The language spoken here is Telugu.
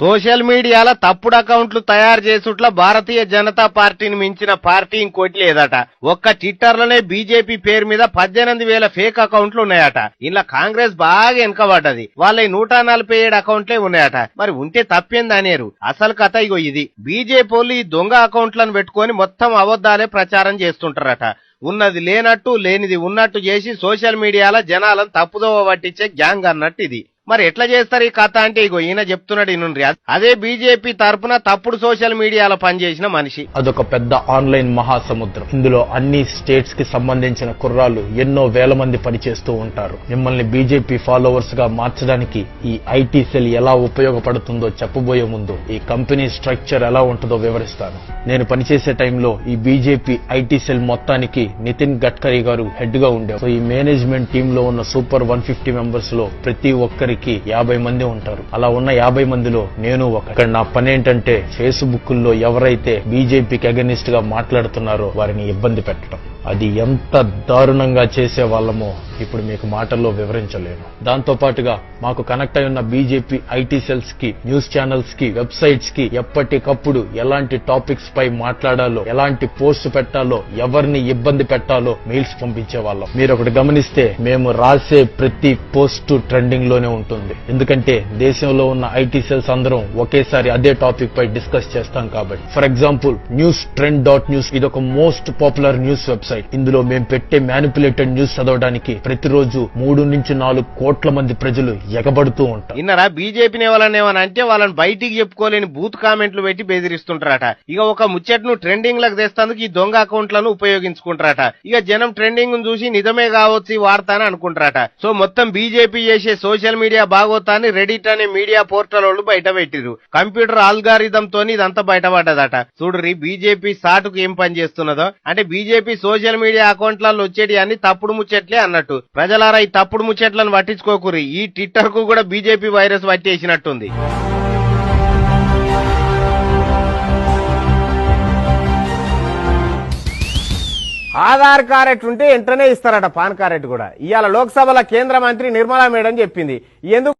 సోషల్ మీడియాలో తప్పుడు అకౌంట్లు తయారు చేసుట్ల భారతీయ జనతా పార్టీని మించిన పార్టీ ఇంకోటి లేదట. ఒక్క ట్విట్టర్లోనే బీజేపీ పేరు మీద పద్దెనిమిది వేల ఫేక్ అకౌంట్లు ఉన్నాయట. ఇలా కాంగ్రెస్ బాగా వెనకబడ్డది. వాళ్ళ నూట నలభై ఏడు అకౌంట్లే ఉన్నాయట. మరి ఉంటే తప్పేందనేరు అసలు కథ ఇగో ఇది. బీజేపీ వాళ్ళు ఈ దొంగ అకౌంట్లను పెట్టుకొని మొత్తం అబద్దాలే ప్రచారం చేస్తుంటారట. ఉన్నది లేనట్టు లేనిది ఉన్నట్టు చేసి సోషల్ మీడియాలో జనాలను తప్పుదోవ పట్టించే గ్యాంగ్ అన్నట్టు ఇది. మరి ఎట్లా చేస్తారు ఈ కథ అంటే ఇగో ఈయన చెప్తున్నాడు ఇనుండ్రి అదే బీజేపీ తరపున తప్పుడు సోషల్ మీడియాలో పనిచేసిన మనిషి. అదొక పెద్ద ఆన్లైన్ మహాసముద్రం. ఇందులో అన్ని స్టేట్స్కి సంబంధించిన కుర్రాలు ఎన్నో వేల మంది పనిచేస్తూ ఉంటారు. మిమ్మల్ని బీజేపీ ఫాలోవర్స్గా మార్చడానికి ఈ ఐటీ సెల్ ఎలా ఉపయోగపడుతుందో చెప్పబోయే ముందు ఈ కంపెనీ స్ట్రక్చర్ ఎలా ఉంటుందో వివరిస్తాను. నేను పనిచేసే టైంలో ఈ బీజేపీ ఐటీ సెల్ మొత్తానికి నితిన్ గడ్కరీ గారు హెడ్గా ఉండేవారు. సో ఈ మేనేజ్మెంట్ టీమ్లో ఉన్న సూపర్ వన్ ఫిఫ్టీ మెంబర్స్లో ప్రతి ఒక్కరికి యాభై మంది ఉంటారు. అలా ఉన్న యాభై మందిలో నేను ఒక. ఇక్కడ నా పని ఏంటంటే ఫేస్బుక్లో ఎవరైతే బీజేపీకి అగనిస్ట్గా మాట్లాడుతున్నారో వారిని ఇబ్బంది పెట్టడం. అది ఎంత దారుణంగా చేసే వాళ్ళమో ఇప్పుడు మీకు మాటల్లో వివరించలేను. దాంతో పాటుగా మాకు కనెక్ట్ అయి ఉన్న బీజేపీ ఐటీ సెల్స్కి న్యూస్ ఛానల్స్కి వెబ్సైట్స్కి ఎప్పటికప్పుడు ఎలాంటి టాపిక్స్ పై మాట్లాడాలో ఎలాంటి పోస్ట్ పెట్టాలో ఎవరిని ఇబ్బంది పెట్టాలో మెయిల్స్ పంపించే వాళ్ళం మీరు ఒకటి గమనిస్తే మేము రాసే ప్రతి పోస్ట్ ట్రెండింగ్లోనే ఉంటుంది. ఎందుకంటే దేశంలో ఉన్న ఐటీ సెల్స్ అందరం ఒకేసారి అదే టాపిక్ పై డిస్కస్ చేస్తాం కాబట్టి. For example news trend dot news ఇది ఒక మోస్ట్ పాపులర్ న్యూస్ వెబ్సైట్. ఇందులో మేము పెట్టే మ్యానిపులేటెడ్ న్యూస్ చదవడానికి ప్రతిరోజు మూడు నుంచి నాలుగు కోట్ల మంది ప్రజలు ఎగబడుతూ ఉంటారు. ఇన్నరా బీజేపీని ఎవరన్నా ఏమని అంటే వాళ్ళని బయటికి చెప్పుకోలేని బూత్ కామెంట్లు పెట్టి బెదిరిస్తుంటారట. ఇక ఒక ముచ్చట్ను ట్రెండింగ్లకు తెస్తేందుకు ఈ దొంగ అకౌంట్లను ఉపయోగించుకుంటారట. ఇక జనం ట్రెండింగ్ చూసి నిజమే కావచ్చు ఈ వార్త అని అనుకుంటారట. సో మొత్తం బీజేపీ చేసే సోషల్ మీడియా బాగోతాన్ని రెడిట్ అనే మీడియా పోర్టల్ వాళ్ళు బయట పెట్టిరు కంప్యూటర్ ఆల్గారిథం తోని ఇదంతా బయటపడ్డదట. చూడరి బీజేపీ సాటుకు ఏం పని చేస్తున్నదో? అంటే బీజేపీ సోషల్ మీడియా అకౌంట్లలో వచ్చేటి అన్ని తప్పుడు ముచ్చట్లే అన్నట్టు. ప్రజలారా ఈ తప్పుడు ముచ్చట్లను పట్టించుకోకూరి ఈ ట్విట్టర్కు కూడా బీజేపీ వైరస్ పట్టేసినట్టుంది. ఆధార్ కార్డ్ ఉంటే వెంటనే ఇస్తారట పాన్ కార్డ్ కూడా. ఇవాళ లోక్సభలో కేంద్ర మంత్రి నిర్మలా మేడం చెప్పింది. ఎందుకు